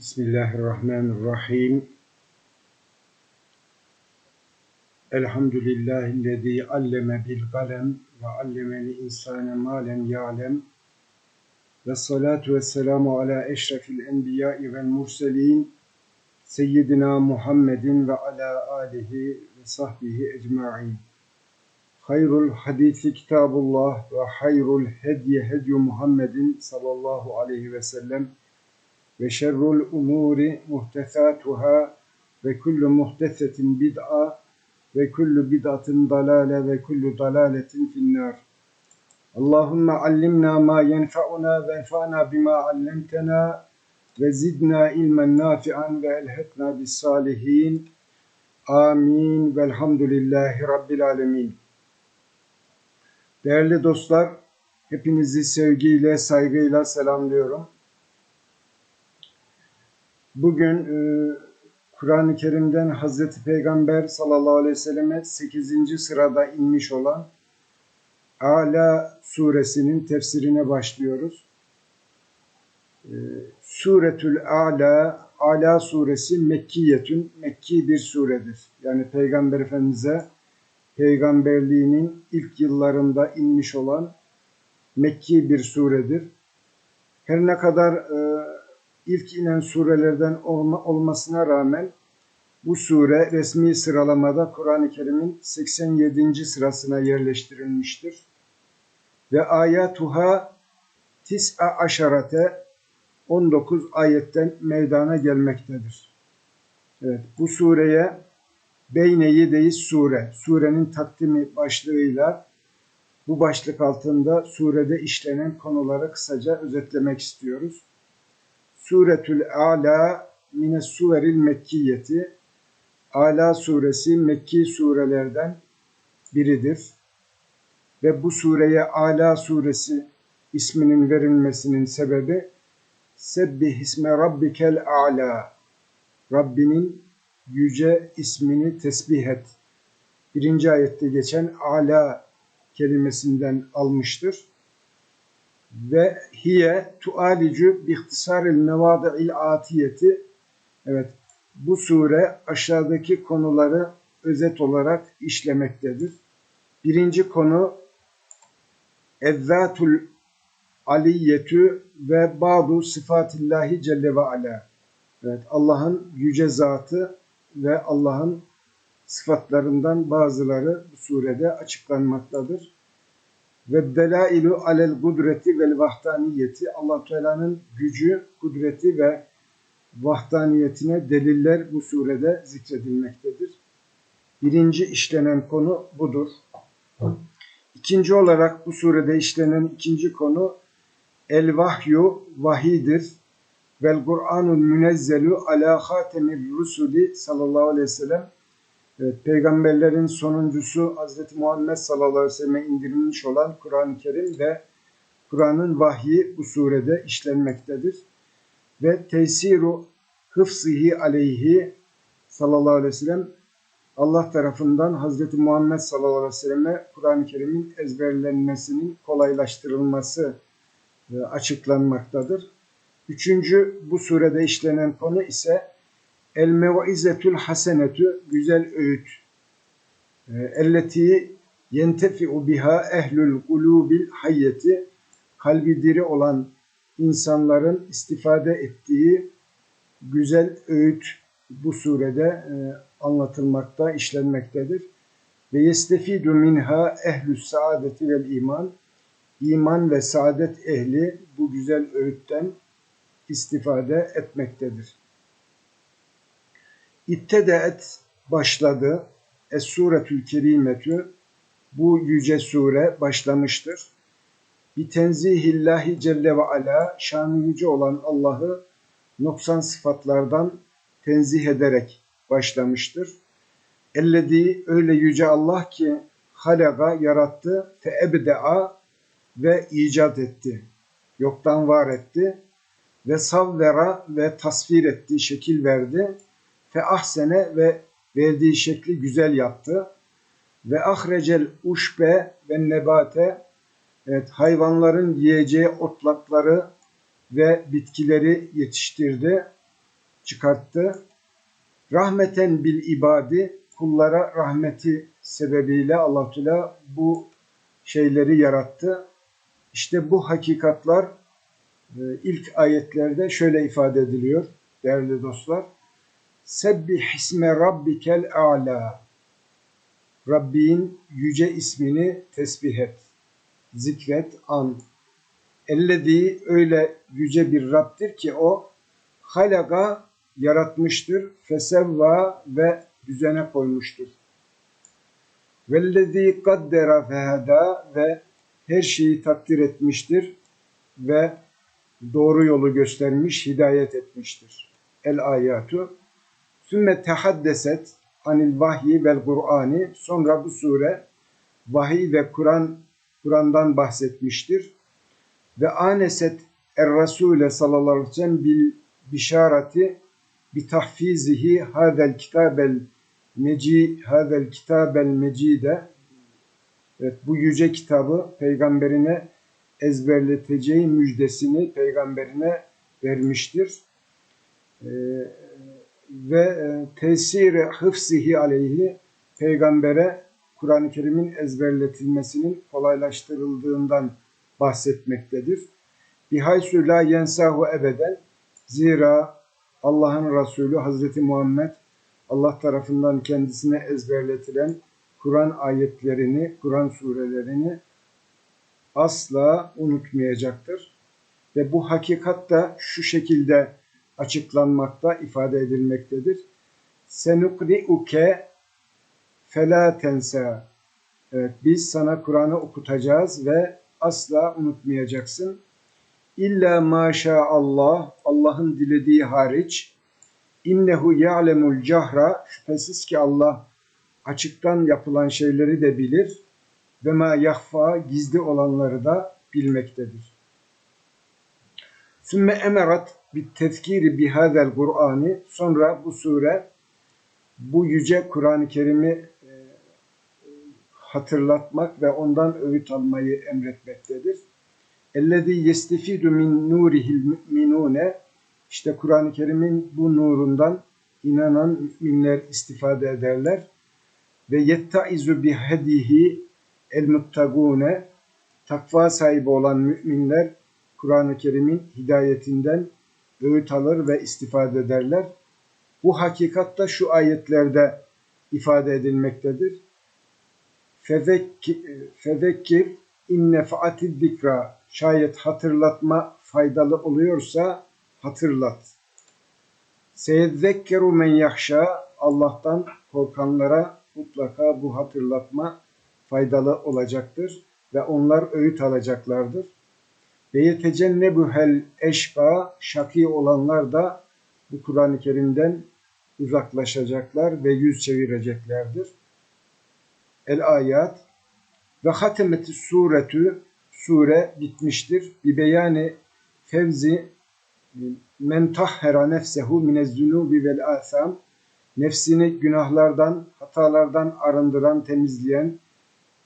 Bismillahirrahmanirrahim. Elhamdülillahillezî alleme bil kalem ve allemel insâne mâ lem ya'lem. Ve salatu ve selamu ala eşrefil enbiyâi vel murselîn. Seyyidina Muhammedin ve ala alihi ve sahbihi ecma'in. Hayrul hadisi kitabullah ve hayrul hediye hedyu Muhammedin sallallahu aleyhi ve sellem ve şerrul umuri muhtesatuhâ ve kullu muhtesetin bid'a ve kullu bid'atin dalale ve kullu dalaletin finnâr. Allahümme allimna ma yenfa'una ve enfa'na bima allemtena ve zidna ilmen nafi'an ve elhetna bis salihin. Amin. Velhamdülillahi Rabbil alemin. Değerli dostlar, hepinizi sevgiyle, saygıyla selamlıyorum. Bugün e, Kur'an-ı Kerim'den Hazreti Peygamber sallallahu aleyhi ve selleme 8. sırada inmiş olan Ala suresinin tefsirine başlıyoruz. E, Suretül Ala, Ala suresi Mekkiyetün, Mekki bir suredir. Yani Peygamber Efendimiz'e peygamberliğinin ilk yıllarında inmiş olan Mekki bir suredir. Her ne kadar e, ilk inen surelerden olma, olmasına rağmen bu sure resmi sıralamada Kur'an-ı Kerim'in 87. sırasına yerleştirilmiştir. Ve ayatuha tis'a aşarate 19 ayetten meydana gelmektedir. Evet, bu sureye Beyne Yedeyiz Sure, surenin takdimi başlığıyla bu başlık altında surede işlenen konuları kısaca özetlemek istiyoruz. Suretül Ala mine suveril mekkiyeti. Ala suresi Mekki surelerden biridir. Ve bu sureye Ala suresi isminin verilmesinin sebebi Sebbih isme rabbikel a'la. Rabbinin yüce ismini tesbih et. Birinci ayette geçen ala kelimesinden almıştır ve hiye tualicu bihtisaril mevadi'il atiyeti evet bu sure aşağıdaki konuları özet olarak işlemektedir. Birinci konu Ezzatul aliyetü ve ba'du sıfatillahi celle ve ala. Evet, Allah'ın yüce zatı ve Allah'ın sıfatlarından bazıları bu surede açıklanmaktadır ve delailu alel kudreti vel vahdaniyeti Allah Teala'nın gücü, kudreti ve vahdaniyetine deliller bu surede zikredilmektedir. Birinci işlenen konu budur. İkinci olarak bu surede işlenen ikinci konu el vahyu vahidir. Vel Kur'anul münezzelu ala hatemir rusuli sallallahu aleyhi ve sellem Evet, peygamberlerin sonuncusu Hz. Muhammed sallallahu aleyhi ve selleme indirilmiş olan Kur'an-ı Kerim ve Kur'an'ın vahyi bu surede işlenmektedir. Ve tesiru hıfzihi aleyhi sallallahu aleyhi ve sellem Allah tarafından Hz. Muhammed sallallahu aleyhi ve selleme Kur'an-ı Kerim'in ezberlenmesinin kolaylaştırılması e, açıklanmaktadır. Üçüncü bu surede işlenen konu ise El mev'izetül hasenetü güzel öğüt. Ee, elleti yentefi'u biha ehlül kulubil hayyeti kalbi diri olan insanların istifade ettiği güzel öğüt bu surede e, anlatılmakta, işlenmektedir. Ve yestefidu minha ehlü saadeti vel iman. İman ve saadet ehli bu güzel öğütten istifade etmektedir. İttedeet başladı. Es-Suretül Kerimetü bu yüce sure başlamıştır. Bir tenzihillahi celle ve ala şanı yüce olan Allah'ı noksan sıfatlardan tenzih ederek başlamıştır. Ellezi öyle yüce Allah ki halaga yarattı fe ebde'a ve icat etti. Yoktan var etti ve savvera ve tasvir etti, şekil verdi fe ahsene ve verdiği şekli güzel yaptı. Ve ahrecel uşbe ve nebate evet, hayvanların yiyeceği otlakları ve bitkileri yetiştirdi. çıkarttı. Rahmeten bil ibadi kullara rahmeti sebebiyle Allah Teala bu şeyleri yarattı. İşte bu hakikatlar e, ilk ayetlerde şöyle ifade ediliyor değerli dostlar. Sebbih isme rabbikel a'la. Rabbin yüce ismini tesbih et. Zikret, an. Ellezî öyle yüce bir Rabbdir ki o halaga yaratmıştır, fesevva ve düzene koymuştur. Vellezî kaddera feheda ve her şeyi takdir etmiştir ve doğru yolu göstermiş, hidayet etmiştir. El ayatu. Sümme tehaddeset anil vahyi vel Kur'ani. Sonra bu sure vahiy ve Kur'an Kur'an'dan bahsetmiştir. Ve aneset er Rasule sallallahu aleyhi ve sellem bil bişareti bi tahfizihi hadel kitabel meci hadel kitabel mecide Evet, bu yüce kitabı peygamberine ezberleteceği müjdesini peygamberine vermiştir. Ee, ve e, tesiri hıfsihi aleyhi peygambere Kur'an-ı Kerim'in ezberletilmesinin kolaylaştırıldığından bahsetmektedir. Bihaysu la yensahu ebeden zira Allah'ın Resulü Hazreti Muhammed Allah tarafından kendisine ezberletilen Kur'an ayetlerini, Kur'an surelerini asla unutmayacaktır. Ve bu hakikat da şu şekilde açıklanmakta, ifade edilmektedir. Senukri'uke fela tensa. Evet, biz sana Kur'an'ı okutacağız ve asla unutmayacaksın. İlla maşa Allah, Allah'ın dilediği hariç. İnnehu ya'lemul cahra. Şüphesiz ki Allah açıktan yapılan şeyleri de bilir ve ma yahfa gizli olanları da bilmektedir. Sümme emerat bit tezkiri bihadel Kur'an'ı sonra bu sure bu yüce Kur'an-ı Kerim'i e, hatırlatmak ve ondan öğüt almayı emretmektedir. Ellezî yestifidu min nurihil müminune işte Kur'an-ı Kerim'in bu nurundan inanan müminler istifade ederler ve yettaizu bihedihi el muttagune takva sahibi olan müminler Kur'an-ı Kerim'in hidayetinden öğüt alır ve istifade ederler. Bu hakikat da şu ayetlerde ifade edilmektedir. Fezekkir inne faati zikra şayet hatırlatma faydalı oluyorsa hatırlat. Seyyedzekkeru men yahşa Allah'tan korkanlara mutlaka bu hatırlatma faydalı olacaktır ve onlar öğüt alacaklardır. Ve yetecennebuhel eşka şaki olanlar da bu Kur'an-ı Kerim'den uzaklaşacaklar ve yüz çevireceklerdir. El ayat ve hatemeti suretü sure bitmiştir. Bir beyani fevzi men tahhera nefsehu minezzunubi vel asam nefsini günahlardan, hatalardan arındıran, temizleyen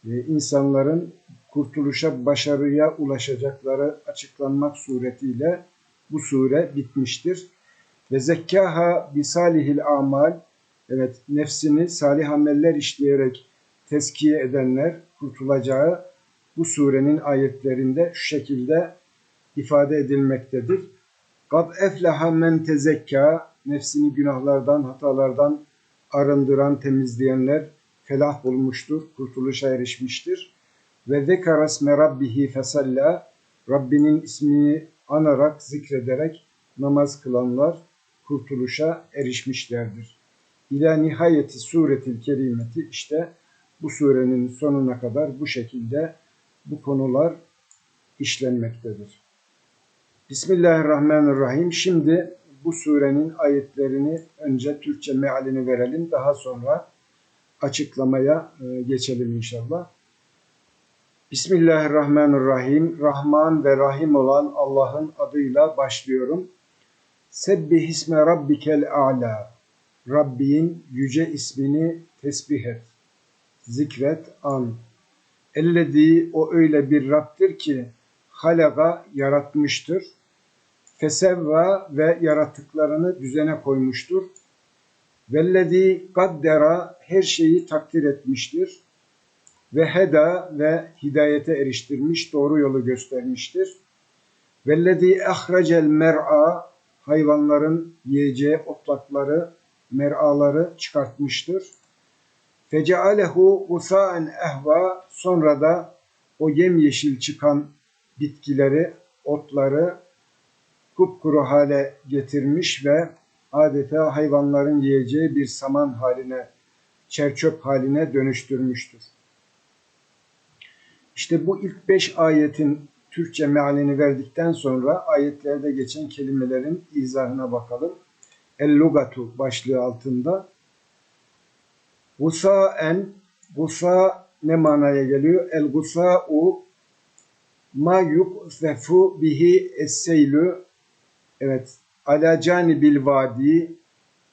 e, insanların kurtuluşa, başarıya ulaşacakları açıklanmak suretiyle bu sure bitmiştir. Ve zekkaha bisalihil amal evet nefsini salih ameller işleyerek teskiye edenler kurtulacağı bu surenin ayetlerinde şu şekilde ifade edilmektedir. Kad efleha men tezekka nefsini günahlardan, hatalardan arındıran, temizleyenler felah bulmuştur, kurtuluşa erişmiştir. Ve zekarasme rabbihi fesalla Rabbinin ismini anarak, zikrederek namaz kılanlar kurtuluşa erişmişlerdir. İla nihayeti suretil kerimeti işte bu surenin sonuna kadar bu şekilde bu konular işlenmektedir. Bismillahirrahmanirrahim. Şimdi bu surenin ayetlerini önce Türkçe mealini verelim. Daha sonra açıklamaya e, geçelim inşallah. Bismillahirrahmanirrahim. Rahman ve Rahim olan Allah'ın adıyla başlıyorum. Sebbih isme rabbikel a'la. Rabbin yüce ismini tesbih et. Zikret, an. Ellezî o öyle bir Rabb'dir ki halaga yaratmıştır fesevva ve yaratıklarını düzene koymuştur. Vellezî kaddera her şeyi takdir etmiştir. Ve heda ve hidayete eriştirmiş, doğru yolu göstermiştir. Vellezî ahrecel mer'a hayvanların yiyeceği otlakları, mer'aları çıkartmıştır. Fecealehu usaen ehva sonra da o yemyeşil çıkan bitkileri, otları kupkuru hale getirmiş ve adeta hayvanların yiyeceği bir saman haline, çerçöp haline dönüştürmüştür. İşte bu ilk beş ayetin Türkçe mealini verdikten sonra ayetlerde geçen kelimelerin izahına bakalım. El-Lugatu başlığı altında. Gusaen, gusa ne manaya geliyor? El-gusa'u ma yukzefu bihi es-seylü evet ala canibil vadi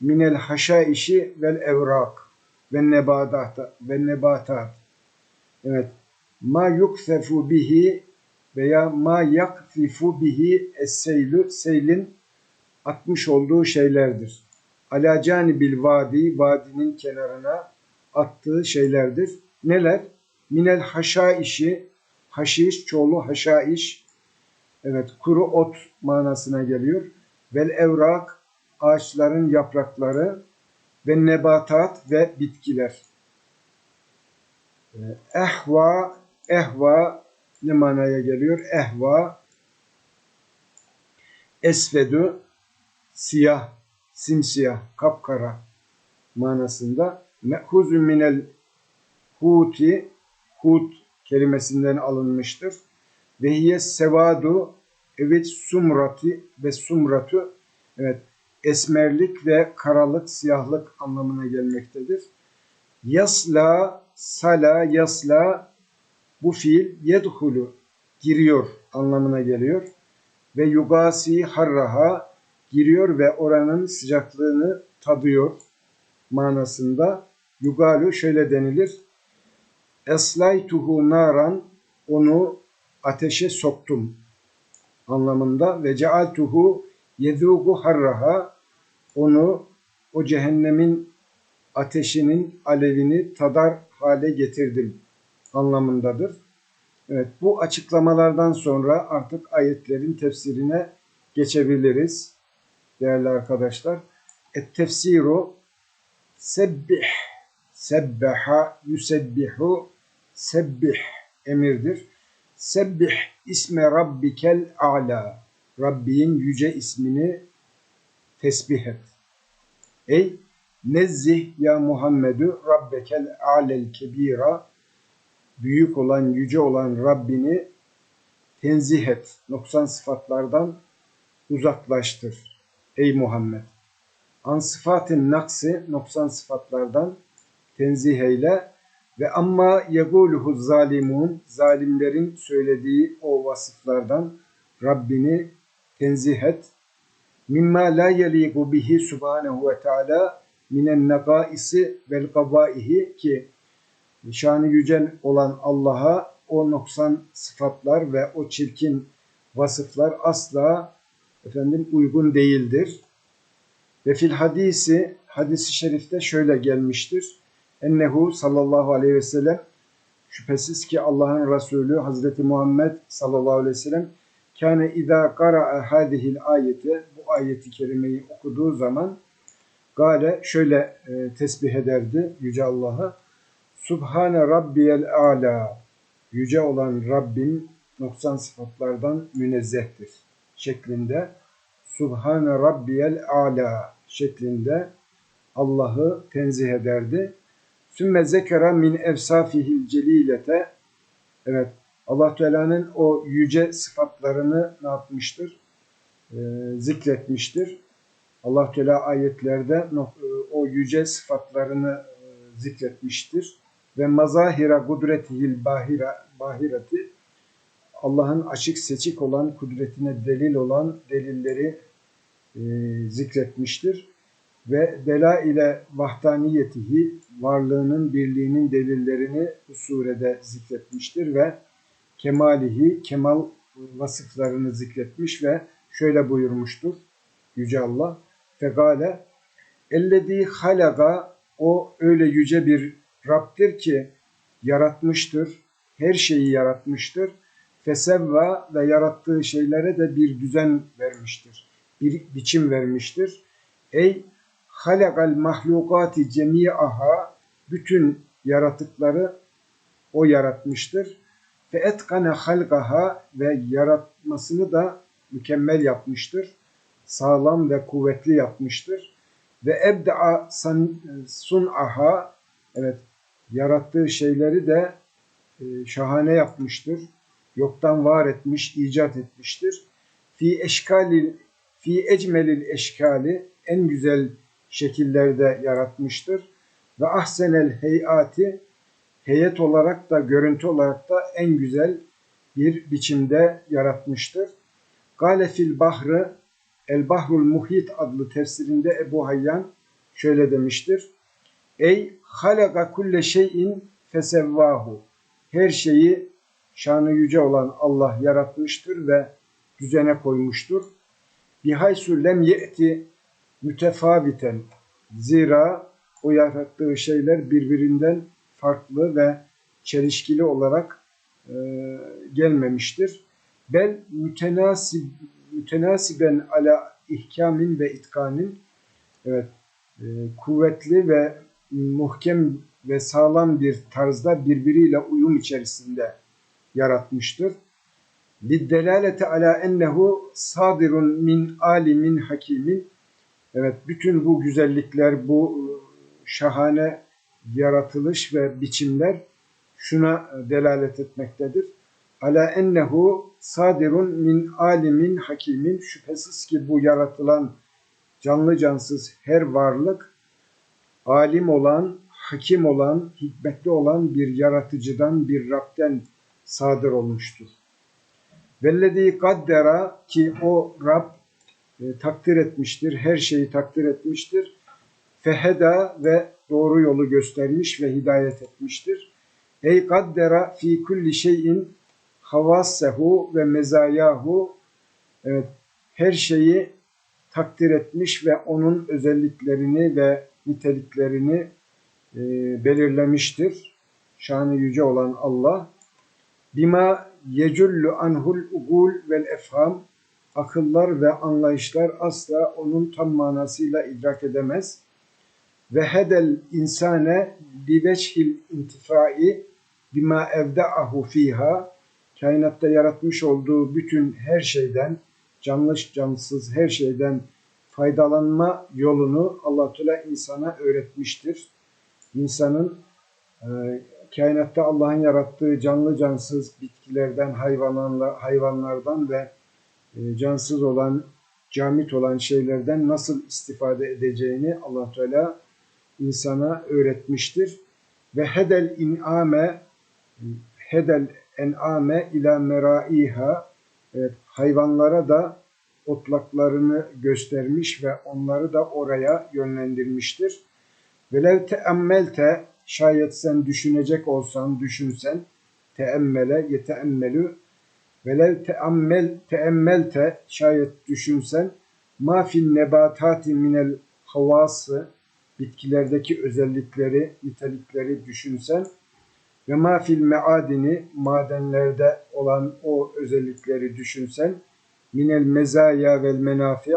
minel haşaişi vel evrak ve nebatat ve nebatat evet ma yukzefu bihi veya ma yakzifu bihi es-seylü seylin atmış olduğu şeylerdir. Ala canibil vadi vadinin kenarına attığı şeylerdir. Neler? Minel haşaişi haşiş çoğulu haşaiş evet kuru ot manasına geliyor. Vel evrak ağaçların yaprakları ve nebatat ve bitkiler. Ee, Ehva ehva ne manaya geliyor? Ehva esvedü siyah, simsiyah, kapkara manasında. Me'huzun minel huti hut kelimesinden alınmıştır. Ve hiye sevadu evet sumrati ve sumratu evet esmerlik ve karalık, siyahlık anlamına gelmektedir. Yasla, sala, yasla bu fiil yedhulu giriyor anlamına geliyor. Ve yugasi harraha giriyor ve oranın sıcaklığını tadıyor manasında. Yugalu şöyle denilir. Eslaytuhu naran onu ateşe soktum anlamında ve cealtuhu yezugu harraha onu o cehennemin ateşinin alevini tadar hale getirdim anlamındadır. Evet bu açıklamalardan sonra artık ayetlerin tefsirine geçebiliriz değerli arkadaşlar. Et tefsiru sebbih sebbaha yusebbihu sebbih emirdir. Sebbih isme rabbikel a'la. Rabbin yüce ismini tesbih et. Ey nezzih ya Muhammedü rabbekel a'lel kebira. Büyük olan, yüce olan Rabbini tenzih et. Noksan sıfatlardan uzaklaştır. Ey Muhammed. An sıfatın naksi noksan sıfatlardan tenzih eyle ve amma yeguluhu zalimun zalimlerin söylediği o vasıflardan Rabbini tenzih et. Mimma la yeligu bihi subhanehu ve teala minen negaisi vel gavaihi ki şanı yücel olan Allah'a o noksan sıfatlar ve o çirkin vasıflar asla efendim uygun değildir. Ve fil hadisi hadisi şerifte şöyle gelmiştir. Ennehu sallallahu aleyhi ve sellem şüphesiz ki Allah'ın Resulü Hazreti Muhammed sallallahu aleyhi ve sellem kâne izâ kara'a hâzihil ayeti bu ayeti kerimeyi okuduğu zaman gale şöyle e, tesbih ederdi Yüce Allah'a Subhane Rabbiyel Ala Yüce olan Rabbim noksan sıfatlardan münezzehtir şeklinde Subhane Rabbiyel Ala şeklinde Allah'ı tenzih ederdi. Sümme zekera min efsafihil celilete evet Allah Teala'nın o yüce sıfatlarını ne yapmıştır? Ee, zikretmiştir. Allah Teala ayetlerde e, o yüce sıfatlarını e, zikretmiştir. Ve mazahira kudretihil bahira, bahirati Allah'ın açık seçik olan kudretine delil olan delilleri e, zikretmiştir. Ve dela ile vahdaniyetihi varlığının birliğinin delillerini bu surede zikretmiştir ve kemalihi kemal vasıflarını zikretmiş ve şöyle buyurmuştur Yüce Allah. Fegale ellezî halaga o öyle yüce bir Rab'dir ki yaratmıştır. Her şeyi yaratmıştır. Fesevva ve yarattığı şeylere de bir düzen vermiştir. Bir biçim vermiştir. Ey halakal mahlukati cemi'aha bütün yaratıkları o yaratmıştır. Fe etkane halgaha ve yaratmasını da mükemmel yapmıştır. Sağlam ve kuvvetli yapmıştır. Ve ebda'a sun'aha evet yarattığı şeyleri de e, şahane yapmıştır. Yoktan var etmiş, icat etmiştir. Fi eşkali fi ecmelil eşkali en güzel şekillerde yaratmıştır. Ve ahsenel heyati heyet olarak da görüntü olarak da en güzel bir biçimde yaratmıştır. Gale fil bahrı El Bahrul Muhit adlı tefsirinde Ebu Hayyan şöyle demiştir. Ey halaka kulle şeyin fesevvahu. Her şeyi şanı yüce olan Allah yaratmıştır ve düzene koymuştur. Bihaysu lem ye'ti mütefaviten. Zira o yarattığı şeyler birbirinden farklı ve çelişkili olarak e, gelmemiştir. Bel mütenasib, mütenasiben ala ihkamin ve itkanin evet, e, kuvvetli ve muhkem ve sağlam bir tarzda birbiriyle uyum içerisinde yaratmıştır. Liddelalete ala ennehu sadirun min alimin hakimin Evet, bütün bu güzellikler, bu e, şahane yaratılış ve biçimler şuna delalet etmektedir. Ala ennehu sadirun min alimin hakimin şüphesiz ki bu yaratılan canlı cansız her varlık alim olan, hakim olan, hikmetli olan bir yaratıcıdan, bir Rab'den sadır olmuştur. Vellezî kaddera ki o Rab e, takdir etmiştir, her şeyi takdir etmiştir. Feheda ve doğru yolu göstermiş ve hidayet etmiştir. Ey kaddera fi kulli şeyin havassehu ve mezayahu evet, her şeyi takdir etmiş ve onun özelliklerini ve niteliklerini e, belirlemiştir. Şanı yüce olan Allah. Bima yecullu anhul ugul vel efham akıllar ve anlayışlar asla onun tam manasıyla idrak edemez. Ve hedel insane bi veçhil intifai bima evda'ahu fiha kainatta yaratmış olduğu bütün her şeyden canlı cansız her şeyden faydalanma yolunu Allah Teala insana öğretmiştir. İnsanın e, kainatta Allah'ın yarattığı canlı cansız bitkilerden, hayvanlardan ve e, cansız olan, camit olan şeylerden nasıl istifade edeceğini Allah Teala insana öğretmiştir. Ve hedel iname hedel ename ila meraiha evet, hayvanlara da otlaklarını göstermiş ve onları da oraya yönlendirmiştir. Velev teammelte şayet sen düşünecek olsan, düşünsen teemmele yeteemmelü Velev teammel teemmelte şayet düşünsen ma fil nebatati minel havası bitkilerdeki özellikleri, nitelikleri düşünsen ve ma fil meadini madenlerde olan o özellikleri düşünsen minel mezaya vel menafi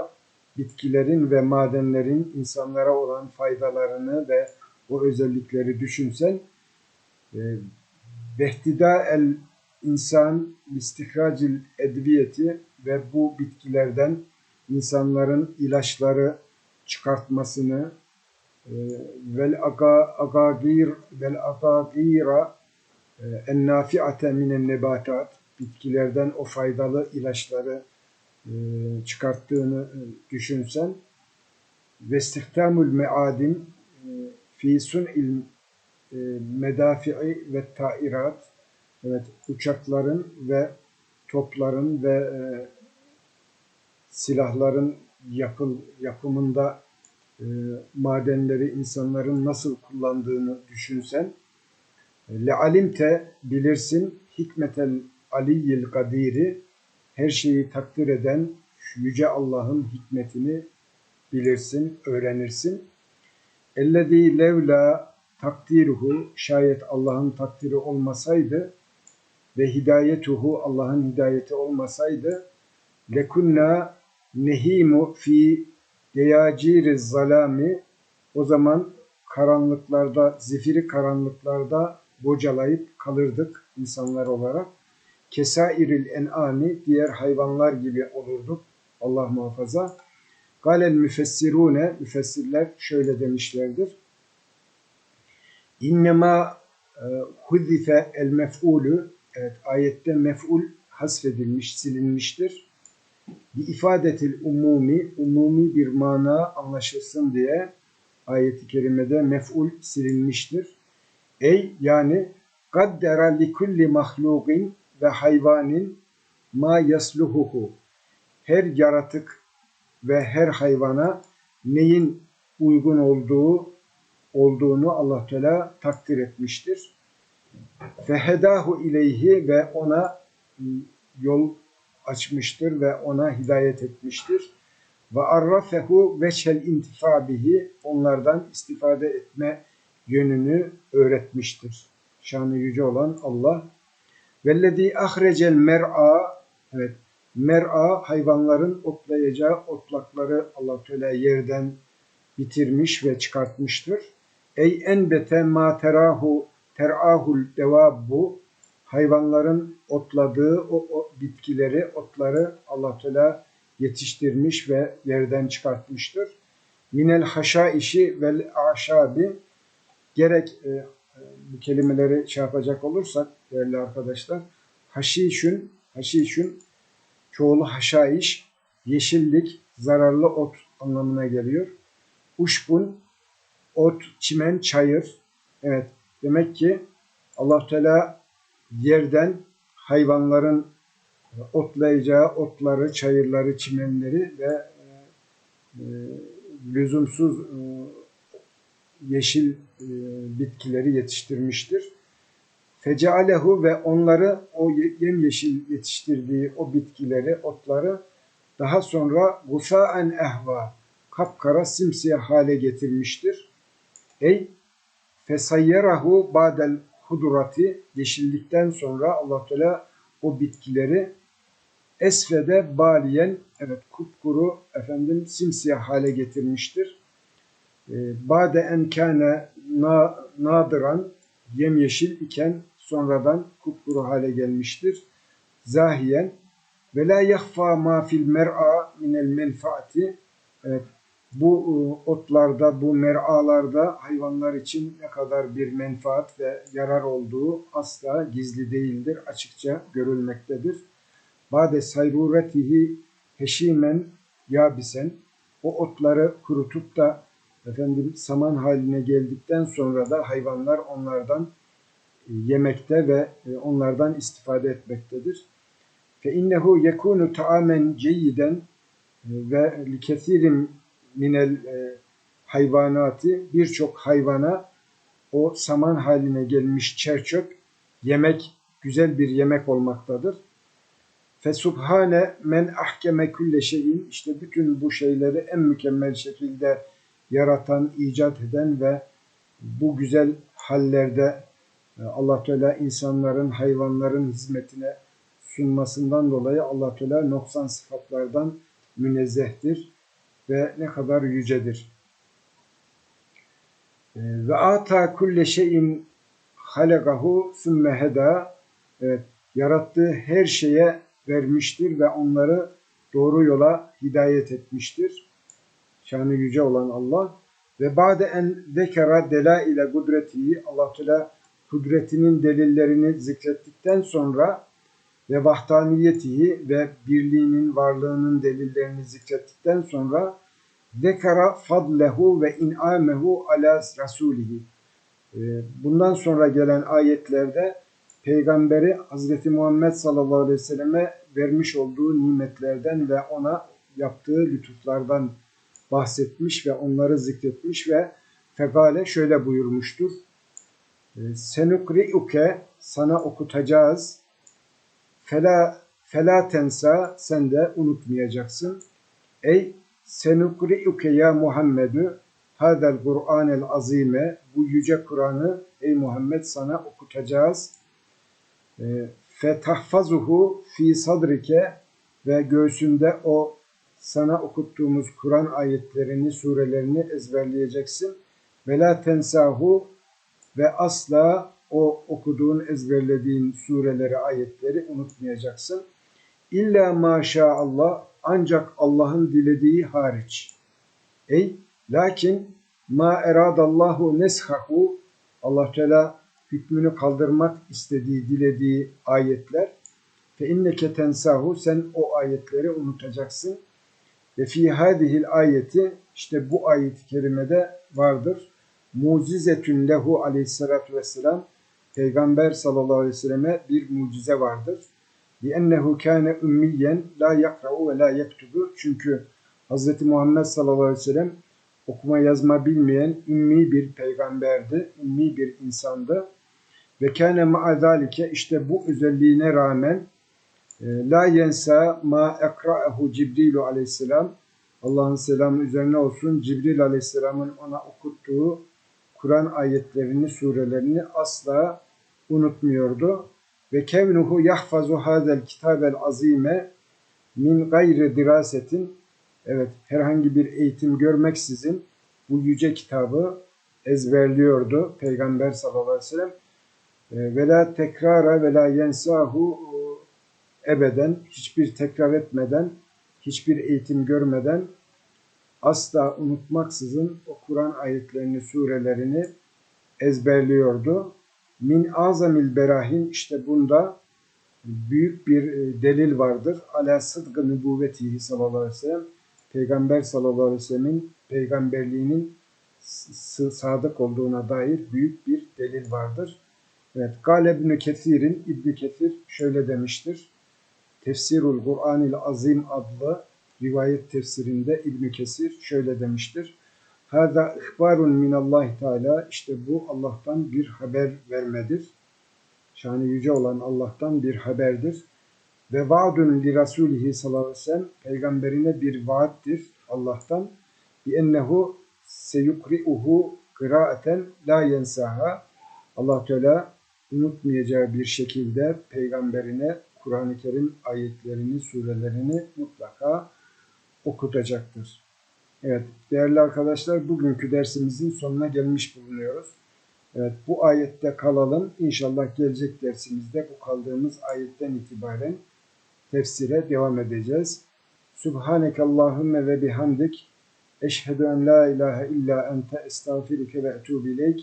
bitkilerin ve madenlerin insanlara olan faydalarını ve o özellikleri düşünsen e, vehtida el insan istihracil edviyeti ve bu bitkilerden insanların ilaçları çıkartmasını e, vel aga, agagir vel agagira e, en nafiate minen nebatat bitkilerden o faydalı ilaçları e, çıkarttığını düşünsen ve istihtamul meadin fi sun'il medafi'i ve tairat. Evet, uçakların ve topların ve e, silahların yapıl, yapımında e, madenleri insanların nasıl kullandığını düşünsen, le alimte bilirsin hikmetel aliyyil kadiri her şeyi takdir eden yüce Allah'ın hikmetini bilirsin, öğrenirsin. Ellezî levla takdiruhu şayet Allah'ın takdiri olmasaydı ve hidayetuhu Allah'ın hidayeti olmasaydı lekunna nehimu fi deyaciri zalami o zaman karanlıklarda, zifiri karanlıklarda bocalayıp kalırdık insanlar olarak. Kesairil en'ami diğer hayvanlar gibi olurduk. Allah muhafaza. Galel müfessirune müfessirler şöyle demişlerdir. İnnemâ e, huzife el mef'ulü evet ayette mef'ul hasfedilmiş, silinmiştir. Bir ifadetil umumi, umumi bir mana anlaşılsın diye ayeti kerimede mef'ul silinmiştir. Ey yani gaddera li kulli mahlugin ve hayvanin ma yasluhuhu. Her yaratık ve her hayvana neyin uygun olduğu olduğunu Allah Teala takdir etmiştir. Fehedahu ileyhi ve ona yol açmıştır ve ona hidayet etmiştir. Ve arrafehu veçhel intifa bihi onlardan istifade etme yönünü öğretmiştir. Şanı yüce olan Allah. Vellezî ahrecel mer'a evet mer'a hayvanların otlayacağı otlakları Allah Teala yerden bitirmiş ve çıkartmıştır. Ey enbete ma terahu terahul devabbu hayvanların otladığı o, o bitkileri, otları Allah Teala yetiştirmiş ve yerden çıkartmıştır. Minel haşaişi vel aşabi gerek e, bu kelimeleri şey yapacak olursak değerli arkadaşlar haşişün haşişün çoğulu haşaiş yeşillik zararlı ot anlamına geliyor. Uşbun ot, çimen, çayır. Evet demek ki Allah Teala yerden hayvanların otlayacağı otları, çayırları, çimenleri ve e, e, lüzumsuz e, yeşil e, bitkileri yetiştirmiştir. Fecealehu ve onları o yemyeşil yetiştirdiği o bitkileri, otları daha sonra gufaen ehva kapkara simsiyah hale getirmiştir. Ey fesayyerahu badel hudurati yeşillikten sonra Allah Teala o bitkileri esfede baliyen evet kupkuru efendim simsiyah hale getirmiştir. Ee, bade enkâne na, nadıran yemyeşil iken sonradan kupkuru hale gelmiştir. Zahiyen ve la yahfa ma fil mer'a minel menfaati evet bu e, otlarda, bu mer'alarda hayvanlar için ne kadar bir menfaat ve yarar olduğu asla gizli değildir, açıkça görülmektedir. Bade sayruretihi heşimen yabisen o otları kurutup da efendim saman haline geldikten sonra da hayvanlar onlardan e, yemekte ve e, onlardan istifade etmektedir. Fe innehu yekunu taamen ceyiden ve li kesirin minel e, hayvanatı birçok hayvana o saman haline gelmiş çerçöp yemek güzel bir yemek olmaktadır. Fesubhane men ahkeme külle şeyin işte bütün bu şeyleri en mükemmel şekilde yaratan, icat eden ve bu güzel hallerde e, Allah Teala insanların, hayvanların hizmetine sunmasından dolayı Allah Teala noksan sıfatlardan münezzehtir ve ne kadar yücedir. Ee, ve ata kulle şeyin halagahu sümme heda yarattığı her şeye vermiştir ve onları doğru yola hidayet etmiştir. Şanı yüce olan Allah ve bade en zekera dela ile kudretihi Allah Teala kudretinin delillerini zikrettikten sonra ve vahdaniyetihi ve birliğinin varlığının delillerini zikrettikten sonra zekara fadlehu ve in'amehu ala rasulihi. Ee, bundan sonra gelen ayetlerde peygamberi Hazreti Muhammed sallallahu aleyhi ve selleme vermiş olduğu nimetlerden ve ona yaptığı lütuflardan bahsetmiş ve onları zikretmiş ve fekale şöyle buyurmuştur. Ee, Senukri'uke sana okutacağız Fela Fela tensa sen de unutmayacaksın. Ey senukri'uke ya Muhammedü hadel Kur'anel azime bu yüce Kur'an'ı ey Muhammed sana okutacağız. E, fetahfazuhu fi sadrike ve göğsünde o sana okuttuğumuz Kur'an ayetlerini, surelerini ezberleyeceksin. Ve la tensahu ve asla o okuduğun, ezberlediğin sureleri, ayetleri unutmayacaksın. İlla maşallah ancak Allah'ın dilediği hariç. Ey lakin ma eradallahu neshahu Allah Teala hükmünü kaldırmak istediği, dilediği ayetler fe inneke tensahu sen o ayetleri unutacaksın. Ve fi hadihil ayeti işte bu ayet-i kerimede vardır. Mucizetün lehu aleyhissalatu vesselam Peygamber sallallahu aleyhi ve selleme bir mucize vardır. Kâne ümmiyen la yakra'u ve la yektubu. Çünkü Hz. Muhammed sallallahu aleyhi ve sellem okuma yazma bilmeyen ümmi bir peygamberdi, ümmi bir insandı. Ve kâne ma'azalike işte bu özelliğine rağmen la yensa ma ekra'ehu Cibrilu aleyhisselam Allah'ın selamı üzerine olsun Cibril aleyhisselamın ona okuttuğu Kur'an ayetlerini, surelerini asla unutmuyordu. Ve kevnuhu yahfazu hazel kitabel azime min gayri dirasetin evet herhangi bir eğitim görmeksizin bu yüce kitabı ezberliyordu Peygamber sallallahu aleyhi ve sellem. E, ve la tekrara ve la yensahu ebeden hiçbir tekrar etmeden, hiçbir eğitim görmeden asla unutmaksızın o Kur'an ayetlerini, surelerini ezberliyordu. Min azamil berahin işte bunda büyük bir e, delil vardır. Ala sıdgı nübüvvetihi sallallahu aleyhi ve sellem. Peygamber sallallahu aleyhi ve sellemin peygamberliğinin sadık olduğuna dair büyük bir delil vardır. Evet, Gale İbn Kesir'in İbn Kesir şöyle demiştir. Tefsirul Kur'anil Azim adlı rivayet tefsirinde İbn Kesir şöyle demiştir. Hada ihbarun minallahi teala işte bu Allah'tan bir haber vermedir. Şanı yüce olan Allah'tan bir haberdir. Ve vaadun li rasulihi sallallahu aleyhi ve sellem peygamberine bir vaattir Allah'tan. Bi ennehu seyukri'uhu kıraaten la yensaha. Allah Teala unutmayacağı bir şekilde peygamberine Kur'an-ı Kerim ayetlerini, surelerini mutlaka okutacaktır. Evet değerli arkadaşlar bugünkü dersimizin sonuna gelmiş bulunuyoruz. Evet bu ayette kalalım. İnşallah gelecek dersimizde bu kaldığımız ayetten itibaren tefsire devam edeceğiz. Subhaneke Allahümme ve bihamdik. Eşhedü en la ilahe illa ente estağfiruke ve etubu ileyk.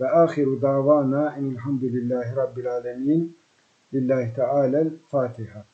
Ve ahiru davana enilhamdülillahi rabbil alemin. لله تعالى الفاتحة.